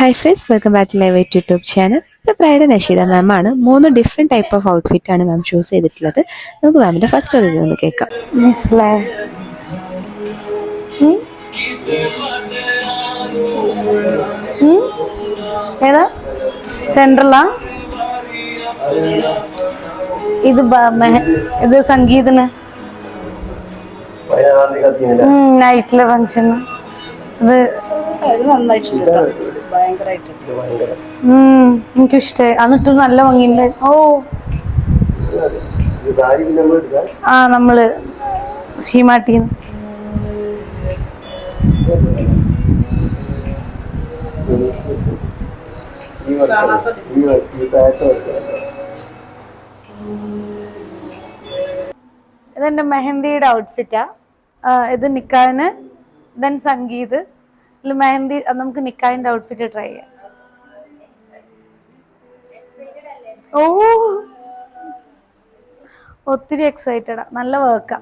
Hi friends welcome back to live YouTube channel ഇത് pride Nasheeda ma'am ആണ്. മൂന്ന് different type of outfit ആണ് മാം choose ചെയ്തിട്ടുള്ളത്. നമുക്ക് മാമിന്റെ ഫസ്റ്റ് റിവ്യൂ ഒന്ന് കേൾക്കാം. ഏതാ? സെൻട്രലാ ഇത് ഇത് സംഗീതന്. നൈറ്റിലെ ഫംഗ്ഷന് ഇത് ഉം, എനിക്കിഷ്ടായി എന്നിട്ട് നല്ല ഭംഗിയുണ്ട്. ഓ. ആ നമ്മൾ ശീമാട്ടിന്ന് ഇതെന്റെ മെഹന്തിയുടെ ഔട്ട്ഫിറ്റാ ഇത് നിക്കാന് ദെൻ സംഗീത്. മെഹന്തി നമുക്ക് നിക്കായിന്റെ ഔട്ട്ഫിറ്റ് ട്രൈ ചെയ്യാം. ഓ ഒത്തിരി എക്സൈറ്റഡാ നല്ല വർക്കാ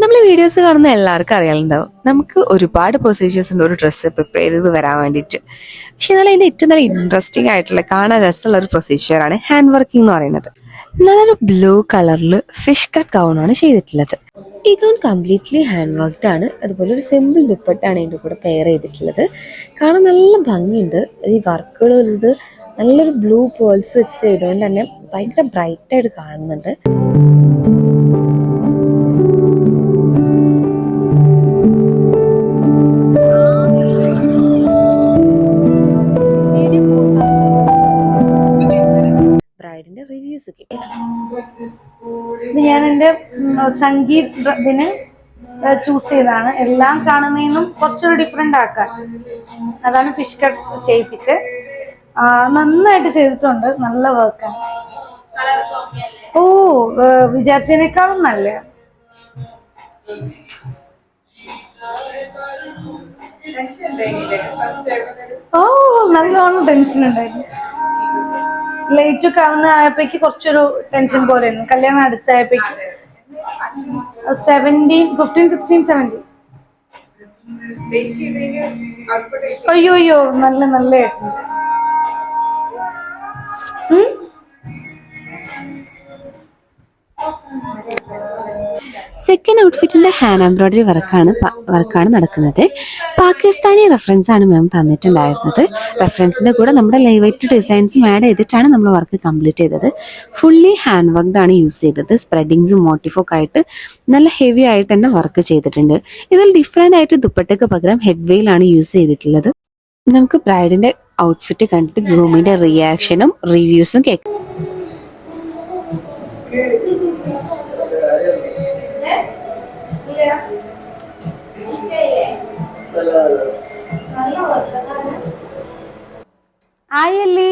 നമ്മൾ വീഡിയോസ് കാണുന്ന എല്ലാവർക്കും അറിയാലുണ്ടാവും നമുക്ക് ഒരുപാട് പ്രൊസീജിയേഴ്സ് ഉണ്ട്. ഒരു ഡ്രസ്സ് പ്രിപ്പയർ ചെയ്ത് വരാൻ വേണ്ടിയിട്ട്. പക്ഷെ എന്നാലും അതിന്റെ ഏറ്റവും നല്ല ഇൻട്രസ്റ്റിംഗ് ആയിട്ടുള്ള കാണാൻ രസമുള്ള ഒരു പ്രൊസീജിയർ ആണ് ഹാൻഡ് വർക്കിംഗ് എന്ന് പറയുന്നത്. നല്ലൊരു ബ്ലൂ കളറിൽ ഫിഷ് കട്ട് ഗൗൺ ആണ് ചെയ്തിട്ടുള്ളത്. ഈ ഗൗൺ കംപ്ലീറ്റ്ലി ഹാൻഡ് വർക്ക്ഡ് ആണ്. അതുപോലെ ഒരു സിമ്പിൾ ദുപ്പട്ടാണ് ഇതിന്റെ കൂടെ പെയർ ചെയ്തിട്ടുള്ളത്. കാണാൻ നല്ല ഭംഗിയുണ്ട്. ഈ വർക്കുകളുള്ളത് നല്ലൊരു ബ്ലൂ പേൾസ് വെച്ച് ചെയ്തുകൊണ്ട് തന്നെ ഭയങ്കര ബ്രൈറ്റായിട്ട് കാണുന്നുണ്ട്. ഇത് ഞാൻ എന്റെ സംഗീതത്തിന് ചൂസ് ചെയ്തതാണ്. എല്ലാം കാണുന്നതിനും കുറച്ചൊരു ഡിഫറെന്റ് ആക്കാൻ. അതാണ് ഫിഷ് കട്ട് ചെയ്യിപ്പിച്ച് നന്നായിട്ട് ചെയ്തിട്ടുണ്ട്. നല്ല വർക്കാണ് ഓ വിചാരിച്ചതിനേക്കാളും നല്ല ഓ നല്ലോണം ടെൻഷൻ ഉണ്ടായിരുന്നു. ലേറ്റ് ഒക്കെ ആവുന്ന ആയപ്പോഴേക്ക് കുറച്ചൊരു ടെൻഷൻ പോലെയായിരുന്നു. കല്യാണം അടുത്തായപ്പോഴേക്ക് സെവന്റീൻ ഫിഫ്റ്റീൻ സിക്സ്റ്റീൻ സെവന്റീൻ അയ്യോ അയ്യോ നല്ല നല്ല സെക്കൻഡ് ഔട്ട്ഫിറ്റിന്റെ ഹാൻഡ് എംബ്രോയിഡറി വർക്കാണ് വർക്കാണ് നടക്കുന്നത്. പാകിസ്ഥാനി റെഫറൻസ് ആണ് മാം തന്നിട്ടുണ്ടായിരുന്നത്. റെഫറൻസിന്റെ കൂടെ നമ്മുടെ ലൈവ് ലൈവൈറ്റ് ഡിസൈൻസും ആഡ് ചെയ്തിട്ടാണ് നമ്മൾ വർക്ക് കംപ്ലീറ്റ് ചെയ്തത്. ഫുള്ളി ഹാൻഡ് വർക്ക്ഡ് ആണ് യൂസ് ചെയ്തത്. സ്പ്രെഡിങ്സും മോട്ടിഫൊക്കെ ആയിട്ട് നല്ല ഹെവി ആയിട്ട് തന്നെ വർക്ക് ചെയ്തിട്ടുണ്ട്. ഇതിൽ ഡിഫറെന്റ് ആയിട്ട് ദുപ്പട്ടയ്ക്ക് പകരം ഹെഡ് വെയിലാണ് യൂസ് ചെയ്തിട്ടുള്ളത്. നമുക്ക് ബ്രൈഡിന്റെ ഔട്ട്ഫിറ്റ് കണ്ടിട്ട് ഗ്രൂമിന്റെ റിയാക്ഷനും റിവ്യൂസും കേൾക്കാം. ആയല്ലേ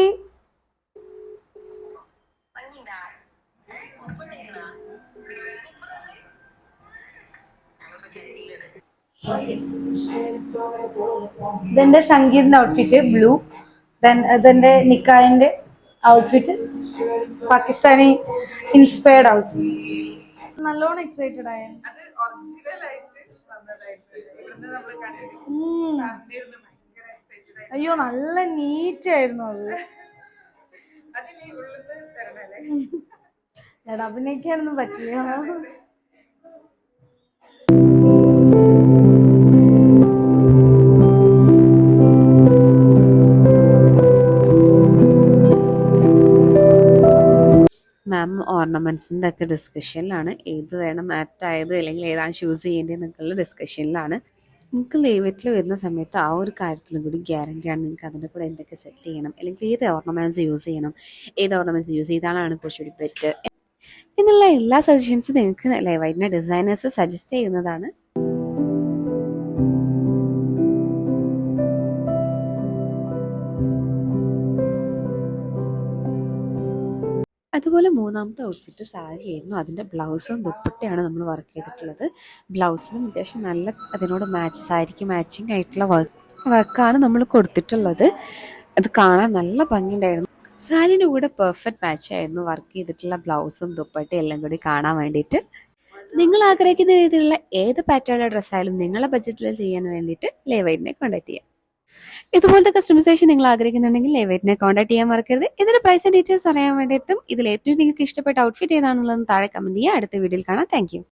ഇതെന്റെ സംഗീതിന്റെ ഔട്ട്ഫിറ്റ് ബ്ലൂ ദെൻ ഇതെന്റെ നിക്കായന്റെ ഔട്ട്ഫിറ്റ് പാകിസ്ഥാനി ഇൻസ്പയർഡ് ഔട്ട്ഫിറ്റ് നല്ലോണം എക്സൈറ്റഡ് ആയ. അയ്യോ നല്ല നീറ്റ് ആയിരുന്നു അത് എടാ അഭിനയിക്കാനൊന്നും പറ്റില്ല. മാം ഓർണമെന്റ്സിന്റെ ഒക്കെ ഡിസ്കഷനിലാണ് ഏത് വേണം ആപ്റ്റ് ആയത് അല്ലെങ്കിൽ ഏതാണ് ചൂസ് ചെയ്യേണ്ടത് എന്നൊക്കെയുള്ള ഡിസ്കഷനിലാണ് നിങ്ങൾക്ക് ലൈവത്തിൽ വരുന്ന സമയത്ത് ആ ഒരു കാര്യത്തിലും കൂടി ഗ്യാരണ്ടിയാണ് നിങ്ങൾക്ക് അതിന്റെ കൂടെ എന്തൊക്കെ സെറ്റ് ചെയ്യണം. അല്ലെങ്കിൽ ഏത് ഓർണമെന്റ്സ് യൂസ് ചെയ്യണം. ഏത് ഓർണമെന്റ്സ് യൂസ് ചെയ്താലാണ് കുറച്ചുകൂടി ബെറ്റർ എന്നുള്ള എല്ലാ സജഷൻസും നിങ്ങൾക്ക് ലൈവൈറ്റിന്റെ ഡിസൈനേഴ്സ് സജസ്റ്റ് ചെയ്യുന്നതാണ്. അതുപോലെ മൂന്നാമത്തെ ഔട്ട്ഫിറ്റ് സാരി ആയിരുന്നു. അതിന്റെ ബ്ലൗസും ദുപ്പട്ടയാണ് നമ്മൾ വർക്ക് ചെയ്തിട്ടുള്ളത്. ബ്ലൗസിലും അത്യാവശ്യം നല്ല അതിനോട് മാച്ച് സാരിക്ക് മാച്ചിങ് ആയിട്ടുള്ള വർക്ക് വർക്കാണ് നമ്മൾ കൊടുത്തിട്ടുള്ളത്. അത് കാണാൻ നല്ല ഭംഗിയുണ്ടായിരുന്നു. സാരിന്റെ കൂടെ പെർഫെക്റ്റ് മാച്ച് ആയിരുന്നു വർക്ക് ചെയ്തിട്ടുള്ള ബ്ലൗസും ദുപ്പട്ടയും എല്ലാം കൂടി കാണാൻ വേണ്ടിയിട്ട്. നിങ്ങൾ ആഗ്രഹിക്കുന്ന രീതിയിലുള്ള ഏത് പാറ്റേണുള്ള ഡ്രസ്സായാലും നിങ്ങളെ ബഡ്ജറ്റിൽ ചെയ്യാൻ വേണ്ടിയിട്ട് ലേവൈറ്റിനെ കോൺടാക്ട് ചെയ്യാം. ഇതുപോലത്തെ കസ്റ്റമൈസേഷൻ നിങ്ങൾ ആഗ്രഹിക്കുന്നുണ്ടെങ്കിൽ ലേവേറ്റിനെ കോൺടാക്ട് ചെയ്യാൻ മറക്കരുത്. ഇതിന്റെ പ്രൈസ് ഡീറ്റെയിൽസ് അറിയാൻ വേണ്ടിയിട്ടും ഇതിൽ ഏറ്റവും നിങ്ങൾക്ക് ഇഷ്ടപ്പെട്ട ഔട്ട്ഫിറ്റ് ഏതാണെന്നുള്ളത് താഴെ കമന്റ് ചെയ്യുക അടുത്ത വീഡിയോയിൽ കാണാം. താങ്ക്